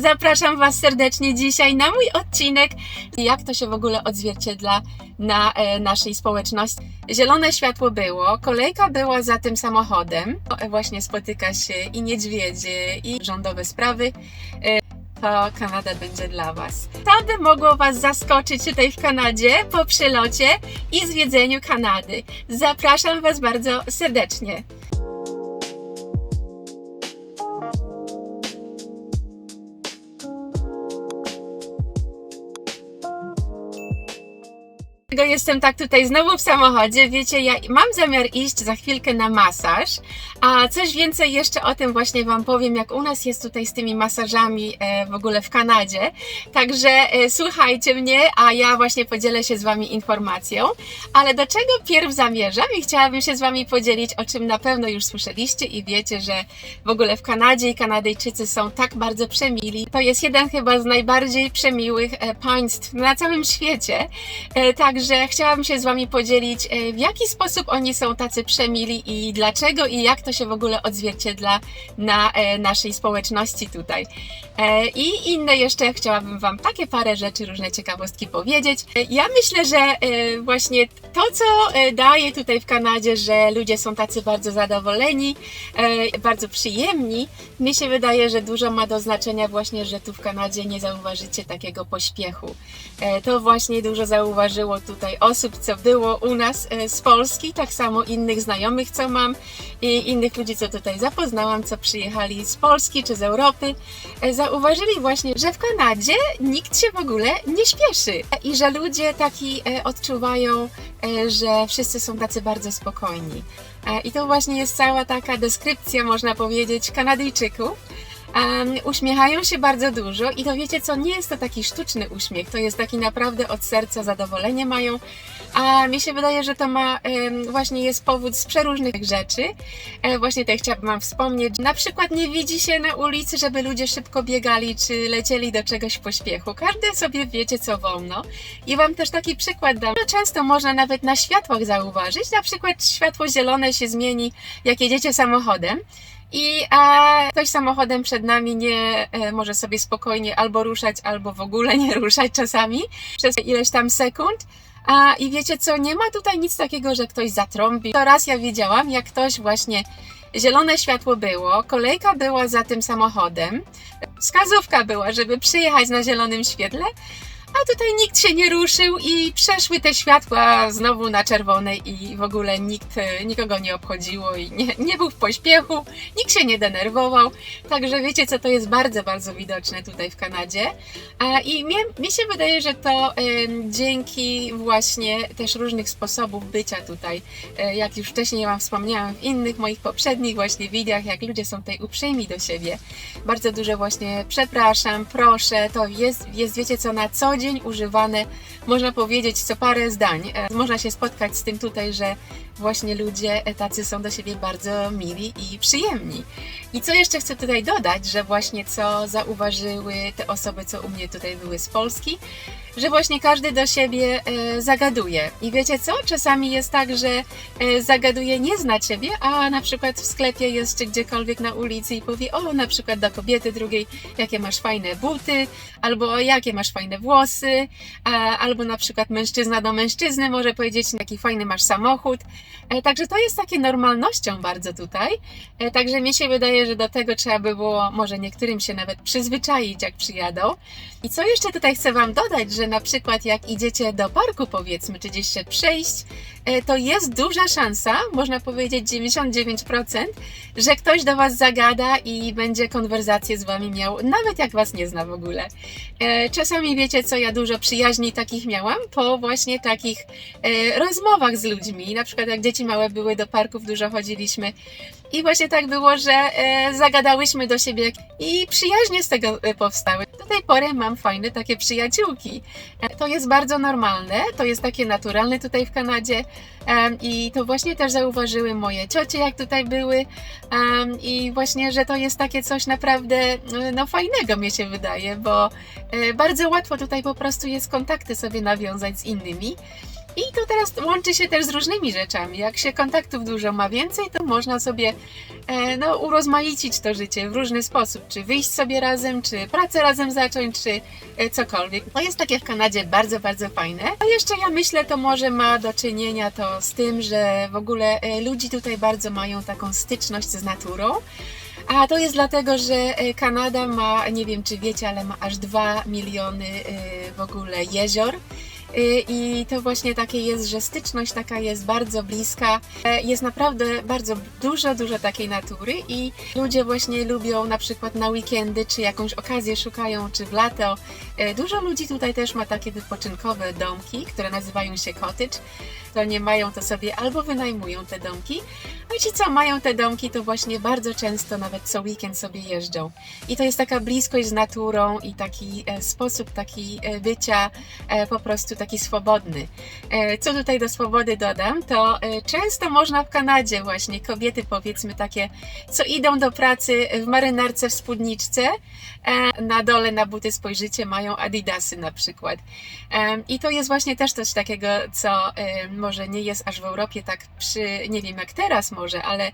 Zapraszam Was serdecznie dzisiaj na mój odcinek, jak to się w ogóle odzwierciedla na e, naszej społeczności. Zielone światło było, kolejka była za tym samochodem, O, e, właśnie spotyka się i niedźwiedzie, i rządowe sprawy. E, to Kanada będzie dla Was. To by mogło Was zaskoczyć tutaj w Kanadzie po przylocie i zwiedzeniu Kanady. Zapraszam Was bardzo serdecznie. Jestem tak tutaj znowu w samochodzie. Wiecie, ja mam zamiar iść za chwilkę na masaż, a coś więcej jeszcze o tym właśnie Wam powiem, jak u nas jest tutaj z tymi masażami e, w ogóle w Kanadzie. Także e, słuchajcie mnie, a ja właśnie podzielę się z Wami informacją. Ale do czego pierw zamierzam i chciałabym się z Wami podzielić, o czym na pewno już słyszeliście i wiecie, że w ogóle w Kanadzie i Kanadyjczycy są tak bardzo przemili. To jest jeden chyba z najbardziej przemiłych e, państw na całym świecie. E, Także chciałabym się z Wami podzielić, e, w jaki sposób oni są tacy przemili i dlaczego i jak to się w ogóle odzwierciedla na e, naszej społeczności tutaj. E, I inne jeszcze chciałabym Wam takie parę rzeczy, różne ciekawostki powiedzieć. Ja myślę, że właśnie to, co daje tutaj w Kanadzie, że ludzie są tacy bardzo zadowoleni, bardzo przyjemni, mi się wydaje, że dużo ma do znaczenia właśnie, że tu w Kanadzie nie zauważycie takiego pośpiechu. To właśnie dużo zauważyło tutaj osób, co było u nas e, z Polski, tak samo innych znajomych, co mam i innych ludzi, co tutaj zapoznałam, co przyjechali z Polski czy z Europy. E, Zauważyli właśnie, że w Kanadzie nikt się w ogóle nie śpieszy i że ludzie taki e, odczuwają, że wszyscy są tacy bardzo spokojni. I to właśnie jest cała taka deskrypcja, można powiedzieć, Kanadyjczyków. Um, uśmiechają się bardzo dużo i to wiecie co, nie jest to taki sztuczny uśmiech, to jest taki naprawdę od serca zadowolenie mają, a mi się wydaje, że to ma em, właśnie jest powód z przeróżnych rzeczy. E, właśnie tutaj chciałabym wam wspomnieć, na przykład nie widzi się na ulicy, żeby ludzie szybko biegali czy lecieli do czegoś w pośpiechu. Każdy sobie wiecie co wolno i wam też taki przykład dam. Często można nawet na światłach zauważyć, na przykład światło zielone się zmieni jak jedziecie samochodem i ktoś samochodem przed nami nie e, może sobie spokojnie albo ruszać, albo w ogóle nie ruszać czasami przez ileś tam sekund. A, I wiecie co, nie ma tutaj nic takiego, że ktoś zatrąbi. To raz ja widziałam, jak ktoś właśnie zielone światło było, kolejka była za tym samochodem, wskazówka była, żeby przyjechać na zielonym świetle, a tutaj nikt się nie ruszył i przeszły te światła znowu na czerwone i w ogóle nikt, e, nikogo nie obchodziło i nie, nie był w pośpiechu, nikt się nie denerwował. Także wiecie co, to jest bardzo, bardzo widoczne tutaj w Kanadzie. A, I mnie, mi się wydaje, że to dzięki właśnie też różnych sposobów bycia tutaj, e, jak już wcześniej Wam wspomniałam w innych moich poprzednich właśnie wideach, jak ludzie są tutaj uprzejmi do siebie. Bardzo dużo właśnie przepraszam, proszę, to jest, jest wiecie co, na co dzień używane, można powiedzieć co parę zdań. E, Można się spotkać z tym tutaj, że właśnie ludzie e, tacy są do siebie bardzo mili i przyjemni. I co jeszcze chcę tutaj dodać, że właśnie co zauważyły te osoby, co u mnie tutaj były z Polski, że właśnie każdy do siebie e, zagaduje. I wiecie co? Czasami jest tak, że e, zagaduje nie zna ciebie, a na przykład w sklepie jest czy gdziekolwiek na ulicy i powie, o na przykład do kobiety drugiej, jakie masz fajne buty, albo jakie masz fajne włosy, albo na przykład mężczyzna do mężczyzny może powiedzieć, jaki fajny masz samochód. E, Także to jest takie normalnością bardzo tutaj. Także mi się wydaje, że do tego trzeba by było może niektórym się nawet przyzwyczaić, jak przyjadą. I co jeszcze tutaj chcę Wam dodać, że na przykład jak idziecie do parku powiedzmy, czy gdzieś się przejść, e, to jest duża szansa, można powiedzieć 99%, że ktoś do Was zagada i będzie konwersację z Wami miał, nawet jak Was nie zna w ogóle. E, Czasami wiecie co, ja dużo przyjaźni takich miałam po właśnie takich e, rozmowach z ludźmi. Na przykład jak dzieci małe były do parków, dużo chodziliśmy i właśnie tak było, że zagadałyśmy do siebie i przyjaźnie z tego powstały. Tej pory mam fajne takie przyjaciółki. E, to jest bardzo normalne, to jest takie naturalne tutaj w Kanadzie i to właśnie też zauważyły moje ciocie, jak tutaj były i właśnie, że to jest takie coś naprawdę e, no fajnego mi się wydaje, bo e, bardzo łatwo tutaj po prostu jest kontakty sobie nawiązać z innymi. I to teraz łączy się też z różnymi rzeczami. Jak się kontaktów dużo ma więcej, to można sobie e, no, urozmaicić to życie w różny sposób. Czy wyjść sobie razem, czy pracę razem zacząć, czy e, cokolwiek. To jest takie w Kanadzie bardzo, bardzo fajne. A jeszcze ja myślę, to może ma do czynienia to z tym, że w ogóle e, ludzi tutaj bardzo mają taką styczność z naturą. A to jest dlatego, że Kanada ma, nie wiem czy wiecie, ale ma aż 2 miliony w ogóle jezior. Y, I to właśnie takie jest, że styczność taka jest bardzo bliska. E, Jest naprawdę bardzo dużo, dużo takiej natury i ludzie właśnie lubią na przykład na weekendy, czy jakąś okazję szukają, czy w lato. E, Dużo ludzi tutaj też ma takie wypoczynkowe domki, które nazywają się cottage. To nie mają, to sobie albo wynajmują te domki, a ci co mają te domki, to właśnie bardzo często nawet co weekend sobie jeżdżą. I to jest taka bliskość z naturą i taki e, sposób taki e, bycia e, po prostu taki swobodny. Co tutaj do swobody dodam, to często można w Kanadzie właśnie kobiety powiedzmy takie, co idą do pracy w marynarce w spódniczce, na dole na buty spojrzycie mają adidasy na przykład. I to jest właśnie też coś takiego, co może nie jest aż w Europie tak przy, nie wiem jak teraz może, ale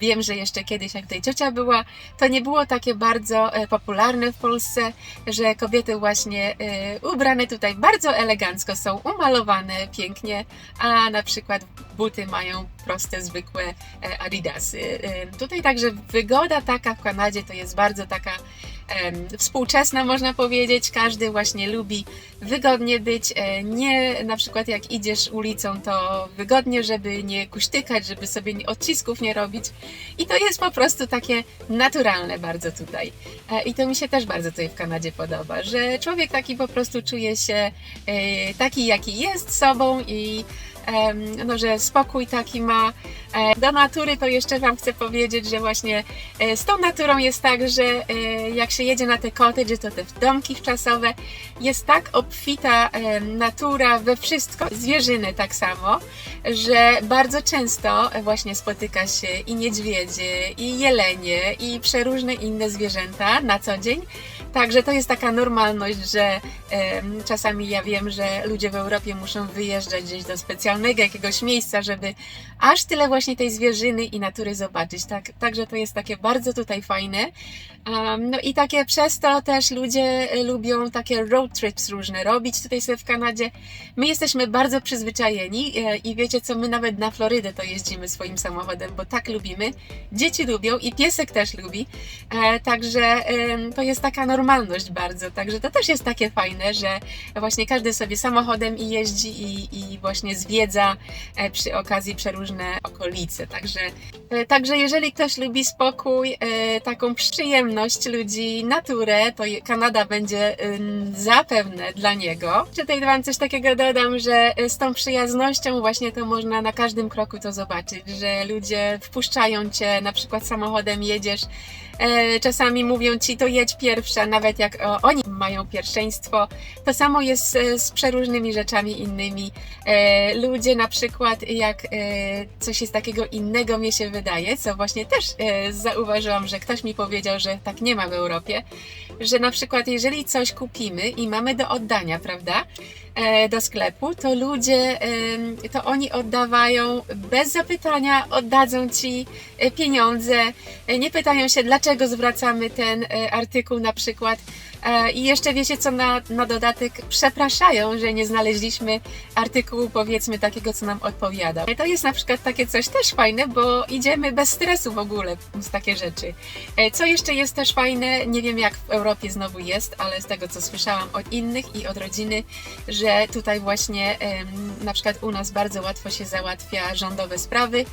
wiem, że jeszcze kiedyś jak tutaj ciocia była, to nie było takie bardzo e, popularne w Polsce, że kobiety właśnie e, ubrane tutaj bardzo elegancko są umalowane pięknie, a na przykład buty mają proste, zwykłe e, adidasy. Tutaj także wygoda taka w Kanadzie to jest bardzo taka współczesna, można powiedzieć. Każdy właśnie lubi wygodnie być. e, Nie na przykład jak idziesz ulicą, to wygodnie, żeby nie kuśtykać, żeby sobie odcisków nie robić. I to jest po prostu takie naturalne bardzo tutaj. E, I to mi się też bardzo tutaj w Kanadzie podoba, że człowiek taki po prostu czuje się e, taki, jaki jest sobą i no, że spokój taki ma. E, Do natury to jeszcze Wam chcę powiedzieć, że właśnie e, z tą naturą jest tak, że e, jak się jedzie na te cottage, to te domki wczasowe, jest tak obfita natura we wszystko, zwierzyny tak samo, że bardzo często właśnie spotyka się i niedźwiedzie, i jelenie, i przeróżne inne zwierzęta na co dzień. Także to jest taka normalność, że czasami ja wiem, że ludzie w Europie muszą wyjeżdżać gdzieś do specjalnego jakiegoś miejsca, żeby aż tyle właśnie tej zwierzyny i natury zobaczyć. Tak, także to jest takie bardzo tutaj fajne. Um, no i takie przez to też ludzie e, lubią takie road trips różne robić tutaj sobie w Kanadzie. My jesteśmy bardzo przyzwyczajeni e, i wiecie co, my nawet na Florydę to jeździmy swoim samochodem, bo tak lubimy. Dzieci lubią i piesek też lubi. E, Także em, to jest taka normalność bardzo. Także to też jest takie fajne, że właśnie każdy sobie samochodem i jeździ i, i właśnie zwiedza e, przy okazji przeróżne okolice. Także, e, także jeżeli ktoś lubi spokój, e, taką przyjemność ludzi, naturę, to Kanada będzie ym, zapewne dla niego. Tutaj Wam coś takiego dodam, że z tą przyjaznością właśnie to można na każdym kroku to zobaczyć, że ludzie wpuszczają Cię, na przykład samochodem jedziesz, Czasami mówią ci, to jedź pierwsza, nawet jak o, oni mają pierwszeństwo. To samo jest e, z przeróżnymi rzeczami innymi. E, Ludzie na przykład, jak e, coś jest takiego innego mnie się wydaje, co właśnie też e, zauważyłam, że ktoś mi powiedział, że tak nie ma w Europie, że na przykład jeżeli coś kupimy i mamy do oddania, prawda? E, do sklepu, to ludzie, to oni oddawają bez zapytania, oddadzą ci e, pieniądze, e, nie pytają się, dlaczego zwracamy ten artykuł na przykład. E, I jeszcze wiecie co na, na dodatek przepraszają, że nie znaleźliśmy artykułu powiedzmy takiego, co nam odpowiadał. E, To jest na przykład takie coś też fajne, bo idziemy bez stresu w ogóle z takie rzeczy. E, Co jeszcze jest też fajne, nie wiem jak w Europie znowu jest, ale z tego co słyszałam od innych i od rodziny, że tutaj właśnie na przykład u nas bardzo łatwo się załatwia rządowe sprawy.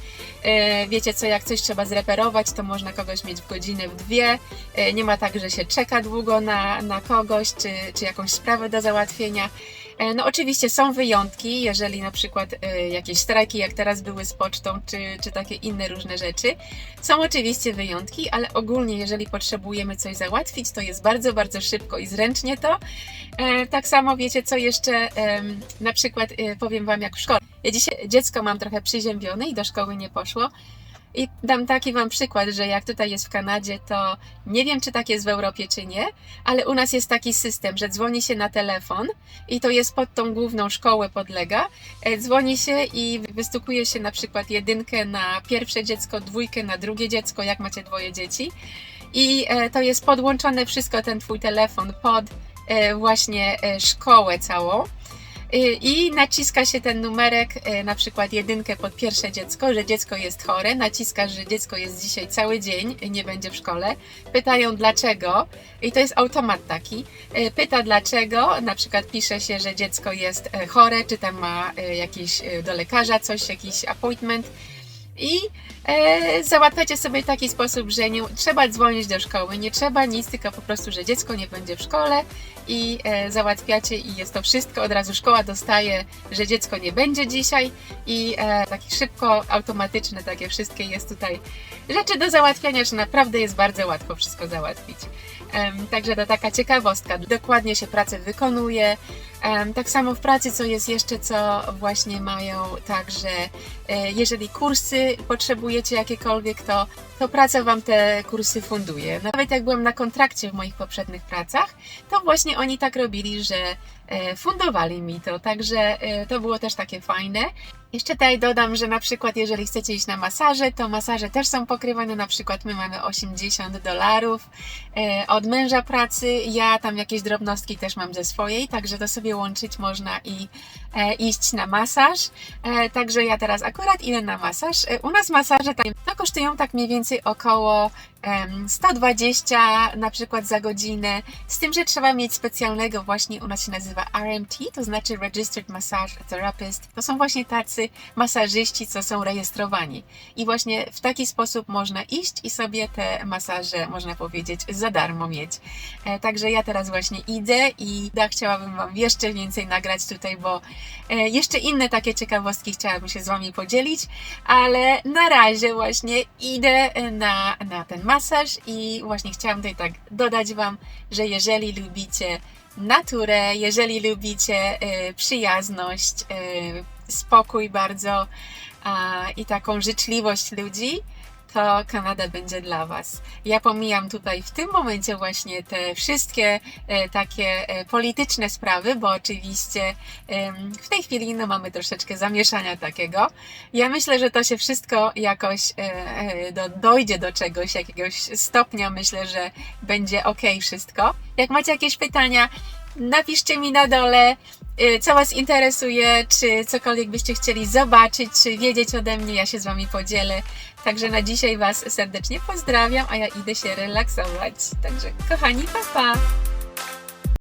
E, Wiecie co, jak coś trzeba zreperować, to można kogoś mieć w godzinę, w dwie. Nie ma tak, że się czeka długo na, na kogoś, czy, czy jakąś sprawę do załatwienia. E, No oczywiście są wyjątki, jeżeli na przykład e, jakieś strajki, jak teraz były z pocztą, czy, czy takie inne różne rzeczy. Są oczywiście wyjątki, ale ogólnie jeżeli potrzebujemy coś załatwić, to jest bardzo, bardzo szybko i zręcznie to. E, Tak samo wiecie co jeszcze, na przykład powiem Wam jak w szkole. Ja dzisiaj dziecko mam trochę przyziębione i do szkoły nie poszło. I dam taki Wam przykład, że jak tutaj jest w Kanadzie, to nie wiem, czy tak jest w Europie, czy nie, ale u nas jest taki system, że dzwoni się na telefon i to jest pod tą główną szkołę podlega. E, Dzwoni się i wystukuje się na przykład jedynkę na pierwsze dziecko, dwójkę na drugie dziecko, jak macie dwoje dzieci. I e, to jest podłączone wszystko, ten Twój telefon pod e, właśnie szkołę całą. Y, i naciska się ten numerek, y, na przykład jedynkę pod pierwsze dziecko, że dziecko jest chore, naciska, że dziecko jest dzisiaj cały dzień, nie będzie w szkole. Pytają dlaczego i to jest automat taki. Y, Pyta dlaczego, na przykład pisze się, że dziecko jest e, chore, czy tam ma e, jakiś e, do lekarza coś, jakiś appointment i e, załatwiacie sobie w taki sposób, że nie trzeba dzwonić do szkoły, nie trzeba nic, tylko po prostu, że dziecko nie będzie w szkole i e, załatwiacie i jest to wszystko. Od razu szkoła dostaje, że dziecko nie będzie dzisiaj i e, takie szybko, automatyczne, takie wszystkie jest tutaj rzeczy do załatwiania, że naprawdę jest bardzo łatwo wszystko załatwić. Em, Także to taka ciekawostka. Dokładnie się pracę wykonuje. Tak samo w pracy, co jest jeszcze, co właśnie mają, także e, jeżeli kursy potrzebujecie jakiekolwiek, to, to praca Wam te kursy funduje. Nawet jak byłam na kontrakcie w moich poprzednich pracach, to właśnie oni tak robili, że e, fundowali mi to, także e, to było też takie fajne. Jeszcze tutaj dodam, że na przykład jeżeli chcecie iść na masaże, to masaże też są pokrywane, na przykład my mamy 80 dolarów od męża pracy, ja tam jakieś drobnostki też mam ze swojej, także to sobie łączyć można i e, iść na masaż. E, także ja teraz akurat idę na masaż. E, u nas masaże tam, to kosztują tak mniej więcej około em, 120 na przykład za godzinę, z tym, że trzeba mieć specjalnego właśnie, u nas się nazywa RMT, to znaczy Registered Massage Therapist. To są właśnie tacy masażyści, co są rejestrowani. I właśnie w taki sposób można iść i sobie te masaże, można powiedzieć, za darmo mieć. E, Także ja teraz właśnie idę i ja chciałabym Wam jeszcze więcej nagrać tutaj, bo e, jeszcze inne takie ciekawostki chciałabym się z Wami podzielić, ale na razie właśnie idę e, na, na ten masaż i właśnie chciałam tutaj tak dodać Wam, że jeżeli lubicie naturę, jeżeli lubicie e, przyjazność, spokój bardzo i taką życzliwość ludzi, to Kanada będzie dla Was. Ja pomijam tutaj w tym momencie właśnie te wszystkie e, takie e, polityczne sprawy, bo oczywiście w tej chwili no, mamy troszeczkę zamieszania takiego. Ja myślę, że to się wszystko jakoś e, do, dojdzie do czegoś, jakiegoś stopnia. Myślę, że będzie ok wszystko. Jak macie jakieś pytania, napiszcie mi na dole, co Was interesuje, czy cokolwiek byście chcieli zobaczyć, czy wiedzieć ode mnie, ja się z Wami podzielę. Także na dzisiaj Was serdecznie pozdrawiam, a ja idę się relaksować. Także kochani, pa pa!